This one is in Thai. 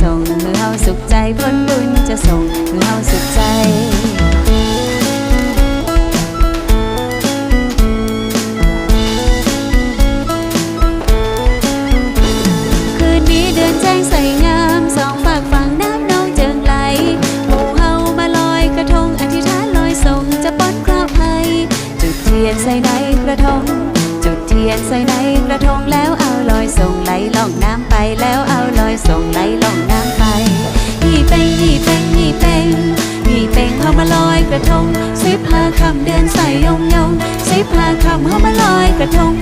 ส่งมือเฮาสุขใจผลบุญจะส่งมือเฮาสุขใจคืนนี้เดือนแจ้งใสงามสองฝากฝั่งน้ำนอเจิงไหลหมู่เฮามาลอยกระทงอธิษฐาลอยส่งจะปัดเคราให้จุดเทียนใส่ในกระทง จุดเทียนใส่ในกระทงแล้วเอาลอยส่งไหลล่องน้ำไปแล้วเอาล อยส่งไหลล่องน้ำไปยี่เป็งยี่เป็งยี่เป็งยี่เป็งเฮามาลอยกระทงสิบห้าคำเดือนใส่ยงยงสิบห้าคำเฮามาลอยกระทง